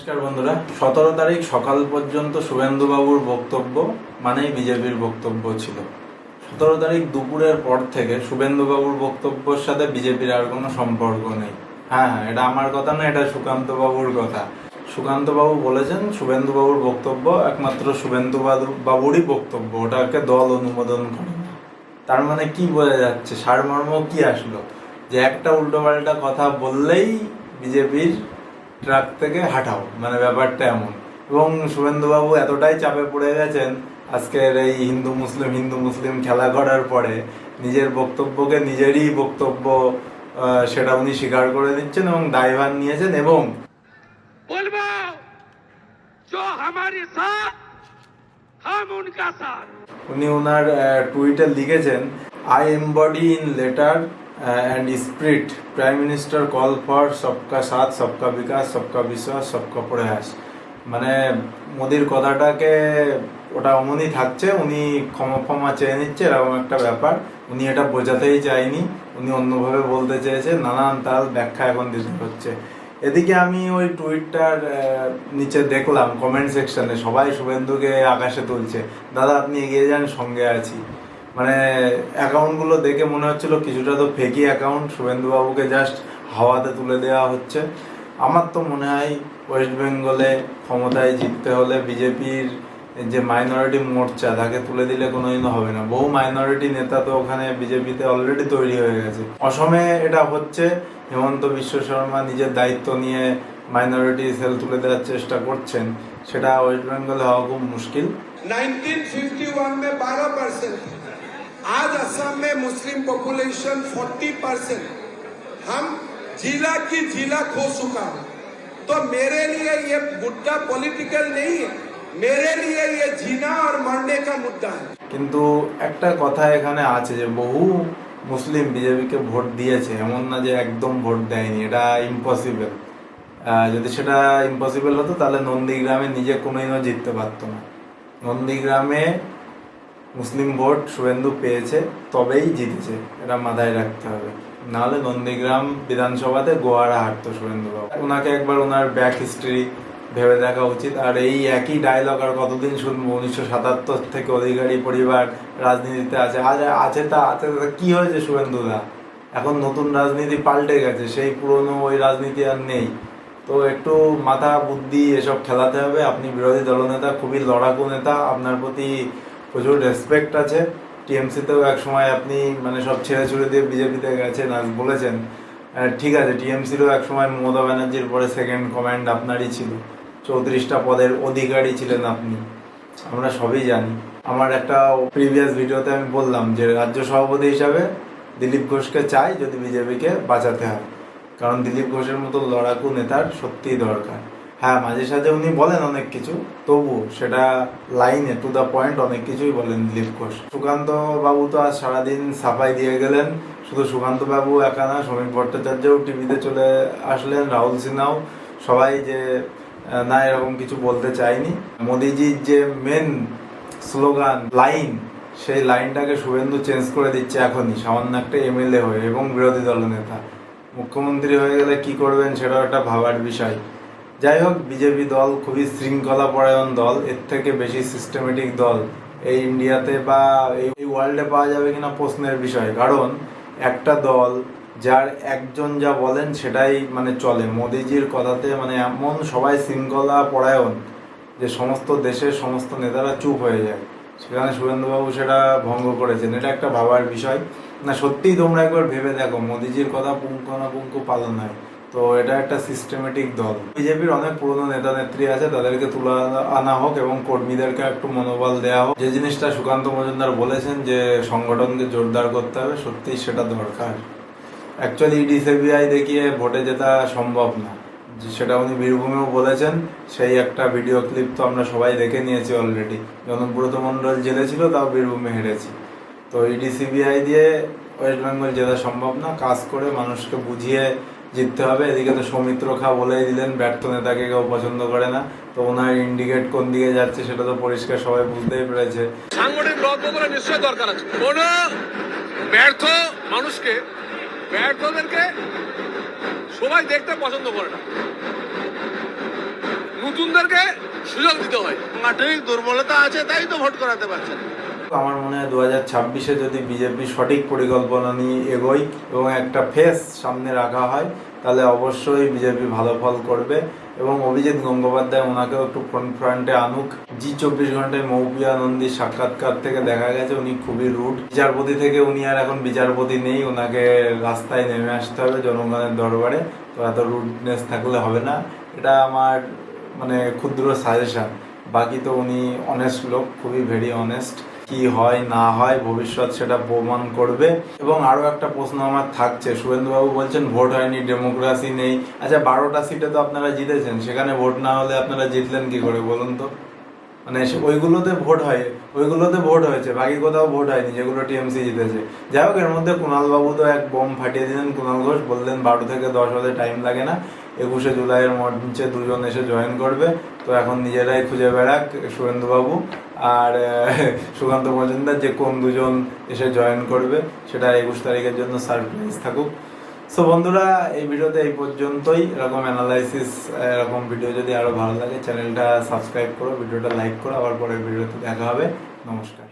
নমস্কার বন্ধুরা। সতেরো তারিখ সকাল পর্যন্ত শুভেন্দুবাবুর বক্তব্য, মানেই বিজেপির বক্তব্য ছিল। সতেরো তারিখ দুপুরের পর থেকে শুভেন্দুবাবুর বক্তব্যের সাথে বিজেপির আর কোনো সম্পর্ক নেই। হ্যাঁ হ্যাঁ এটা আমার কথা না এটা সুকান্ত বাবুর কথা। সুকান্ত বাবু বলেছেন শুভেন্দু বাবুর বক্তব্য একমাত্র শুভেন্দু বাবু- বাবুরই বক্তব্য, ওটাকে দল অনুমোদন করে তার মানে কি বোঝা যাচ্ছে, সারমর্ম কি আসলো? যে একটা উল্টোপাল্টা কথা বললেই বিজেপির ট্রাক থেকে হাঁটাও মানে ব্যাপারটা এমন এবং শুভেন্দুবাবু এতটাই চাপে পড়ে গেছেন আজকের এই হিন্দু মুসলিম হিন্দু মুসলিম খেলা করার পরে নিজের বক্তব্যকে নিজেরই বক্তব্য আহ, সেটা উনি স্বীকার করে দিচ্ছেন এবং দায়ভার নিয়েছেন এবং बोलबो जो हमारे साथ हम उनका साथ উনি ওনার টুইটে লিখেছেন I embody in letter and spirit prime minister call for সবকা সাথ সবকা বিকাশ সবকা বিশ্বাস সবকা প্রয়াস মানে মোদির কথাটাকে ওটা অমনই থাকছে, উনি ক্ষমা ক্ষমা চেয়ে নিচ্ছে, এরকম একটা ব্যাপার। উনি এটা বোঝাতেই চায়নি উনি অন্যভাবে বলতে চেয়েছে, নানান তার ব্যাখ্যা এখন দিতে হচ্ছে। এদিকে আমি ওই টুইটটার নিচে দেখলাম কমেন্ট সেকশনে সবাই শুভেন্দুকে আকাশে তুলছে। দাদা, আপনি এগিয়ে যান, সঙ্গে আছি। মানে অ্যাকাউন্টগুলো দেখে মনে হচ্ছিল কিছুটা তো ফেকি অ্যাকাউন্ট শুভেন্দুবাবুকে জাস্ট হাওয়াতে তুলে দেওয়া হচ্ছে আমার তো মনে হয় ওয়েস্ট বেঙ্গলে ক্ষমতায় জিততে হলে বিজেপির যে মাইনরিটি মোর্চা তাকে তুলে দিলে কোনোদিনও হবে না বহু মাইনরিটি নেতা তো ওখানে বিজেপিতে অলরেডি তৈরি হয়ে গেছে অসমে এটা হচ্ছে হেমন্ত বিশ্ব শর্মা নিজের দায়িত্ব নিয়ে মাইনরিটি সেল তুলে দেওয়ার চেষ্টা করছেন সেটা ওয়েস্ট বেঙ্গলে হওয়া খুব মুশকিল 1951 में 12 परसेंट आज असम में मुस्लिम पॉपुलेशन 40 परसेंट हम जिला की जिला खो चुका हूं तो मेरे लिए ये मुद्दा पॉलिटिकल नहीं है मेरे लिए ये जीना और मरने का मुद्दा है কিন্তু একটা কথা এখানে আছে যে বহু মুসলিম বিজেপিকে ভোট দিয়েছে এমন না যে একদম ভোট দেয়নি এটা ইম্পসিবল যদি সেটা ইম্পসিবল হতো তাহলে নন্দীগ্রামে নিজে কোনোদিনও জিততে পারতো না নন্দীগ্রামে মুসলিম ভোট শুভেন্দু পেয়েছে, তবেই জিতেছে। এটা মাথায় রাখতে হবে। নাহলে নন্দীগ্রাম বিধানসভাতে গোয়ারা হারতো শুভেন্দুবাবু ওনাকে একবার ওনার ব্যাক হিস্ট্রি ভেবে দেখা উচিত। আর এই একই ডায়লগ আর কতদিন শুনব? উনিশশো সাতাত্তর থেকে অধিকারী পরিবার রাজনীতিতে আছে। আজ আছে তা আছে তা কি হয়েছে শুভেন্দুদা? এখন নতুন রাজনীতি পাল্টে গেছে। সেই পুরনো ওই রাজনীতি আর নেই। তো একটু মাথা বুদ্ধি এসব খেলাতে হবে। আপনি বিরোধী দলনেতা, খুবই লড়াকু নেতা। আপনার প্রতি প্রচুর রেসপেক্ট আছে। টিএমসিতেও এক সময় আপনি মানে সব ছেড়ে ছুড়ে দিয়ে বিজেপিতে গেছেন আর বলেছেন। ঠিক আছে টিএমসিরও এক সময় মমতা ব্যানার্জির পরে সেকেন্ড কমান্ড আপনারই ছিল। চৌত্রিশটা পদের অধিকারী ছিলেন আপনি। আমরা সবই জানি। আমার একটা প্রিভিয়াস ভিডিওতে আমি বললাম যে, রাজ্য সভাপতি হিসাবে দিলীপ ঘোষকে চাই যদি বিজেপিকে বাঁচাতে হয়। কারণ দিলীপ ঘোষের মতো লড়াকু নেতার সত্যিই দরকার। হ্যাঁ মাঝে সাঝে উনি বলেন অনেক কিছু, তবু সেটা লাইনে টু দ্য পয়েন্ট অনেক কিছুই বলেন দিলীপ ঘোষ সুকান্ত বাবু তো আজ সারাদিন সাফাই দিয়ে গেলেন, শুধু সুকান্ত বাবু একা না শ্রমিক ভট্টাচার্যও টিভিতে চলে আসলেন, রাহুল সিনহাও, সবাই যে না এরকম কিছু বলতে চাইনি মোদিজির যে মেন স্লোগান লাইন সেই লাইনটাকে শুভেন্দু চেঞ্জ করে দিচ্ছে এখনই, সামান্য একটা এমএলএ হয়ে, এবং বিরোধী দলনেতা মুখ্যমন্ত্রী হয়ে গেলে কি করবেন, সেটাও একটা ভাবার বিষয়। যাই হোক বিজেপি দল খুবই শৃঙ্খলা পরায়ণ দল, এর থেকে বেশি সিস্টেমেটিক দল। এই ইন্ডিয়াতে বা এই ওয়ার্ল্ডে পাওয়া যাবে কিনা প্রশ্নের বিষয়। কারণ, একটা দল যার একজন যা বলেন সেটাই মানে চলে। মোদিজির কথাতে মানে এমন সবাই শৃঙ্খলা পরায়ণ যে সমস্ত দেশের সমস্ত নেতারা চুপ হয়ে যায়। সেখানে শুভেন্দুবাবু সেটা ভঙ্গ করেছেন। এটা একটা ভাবার বিষয়। না, সত্যিই তোমরা একবার ভেবে দেখো, মোদিজির কথা পুঙ্খানুপুঙ্খ পালন হয়। তো এটা একটা সিস্টেমেটিক দল। বিজেপির অনেক পুরনো নেতা, নেত্রী আছে, তাদেরকে তুলে আনা হোক এবং কর্মীদেরকে একটু মনোবল দেওয়া হোক। যে জিনিসটা সুকান্ত মজুমদার বলেছেন যে সংগঠনকে জোরদার করতে হবে, সত্যিই সেটা দরকার। অ্যাকচুয়ালি ইডি, সিবিআই দেখিয়ে ভোটে জেতা সম্ভব না। সেটা উনি বীরভূমেও বলেছেন, সেই একটা ভিডিও ক্লিপ তো আমরা সবাই দেখে নিয়েছি অলরেডি জনব্রত মণ্ডল জেলে ছিল, তাও বীরভূমে হেরেছি। তো ইডি, সিবিআই দিয়ে ওয়েস্ট বেঙ্গল জেতা সম্ভব না, কাজ করে মানুষকে বুঝিয়ে জিততে হবে। এদিকে তো সৌমিত্র খা বলেই দিলেন ব্যর্থ নেতাকে কেউ পছন্দ করে না। তো ওনার ইন্ডিকেট কোন দিকে যাচ্ছে সেটা তো পরিষ্কার সবাই বুঝতেই পেরেছে। সাংগঠনিক রদবদলের নিশ্চয় দরকার আছে। কোন ব্যর্থ মানুষকে ব্যর্থদেরকে সবাই দেখতে পছন্দ করে না। নতুনদেরকে সুযোগ দিতে হয়। মাঠেই দুর্বলতা আছে তাই তো ভোট করাতে পারছেন। না। আমার মনে হয় দু হাজার ছাব্বিশে যদি বিজেপি সঠিক পরিকল্পনা নিয়ে এগোয় এবং একটা ফেস সামনে রাখা হয়, তাহলে অবশ্যই বিজেপি ভালো ফল করবে এবং অভিজিৎ গঙ্গোপাধ্যায় ওনাকেও একটু ফ্রন্ট ফ্রন্টে আনুক। জি চব্বিশ ঘন্টায় মৌপিয়া নন্দীর সাক্ষাৎকার থেকে দেখা গেছে, উনি খুবই রুট বিচারপতি থেকে উনি আর এখন বিচারপতি নেই, ওনাকে রাস্তায় নেমে আসতে হবে জনগণের দরবারে। তো এত রুটনেস থাকলে হবে না। এটা আমার মানে ক্ষুদ্র সাজেশন বাকি তো উনি অনেস্ট লোক, খুবই ভেরি অনেস্ট কি হয়, না হয়, ভবিষ্যৎ সেটা প্রমাণ করবে। এবং আরও একটা প্রশ্ন আমার থাকছে শুভেন্দুবাবু বলছেন ভোট হয়নি, ডেমোক্রেসি নেই। আচ্ছা বারোটা সিটে তো আপনারা জিতেছেন, সেখানে ভোট না হলে আপনারা জিতলেন কি করে, বলুন তো? মানে ওইগুলোতে ভোট হয়, ওইগুলোতে ভোট হয়েছে, বাকি কোথাও ভোট হয়নি, যেগুলো টিএমসি জিতেছে। যাই হোক, এর মধ্যে কুণাল বাবু তো এক বোম ফাটিয়ে দিলেন, কুণাল ঘোষ বললেন, বারো থেকে দশ হতে টাইম লাগে না, একুশে জুলাইয়ের মঞ্চে দুজন এসে জয়েন করবে। তো এখন নিজেরাই খুঁজে বেড়াক শুভেন্দুবাবু আর সুকান্ত মজুমদার যে কোন দুজন এসে জয়েন করবে, সেটা একুশ তারিখের জন্য সারপ্রাইজ থাকুক। সো বন্ধুরা, এই ভিডিওতে এই পর্যন্তই। এরকম অ্যানালাইসিস এরকম ভিডিও যদি আরও ভালো লাগে চ্যানেলটা সাবস্ক্রাইব করো ভিডিওটা লাইক করো। আবার পরের ভিডিওতে দেখা হবে। নমস্কার।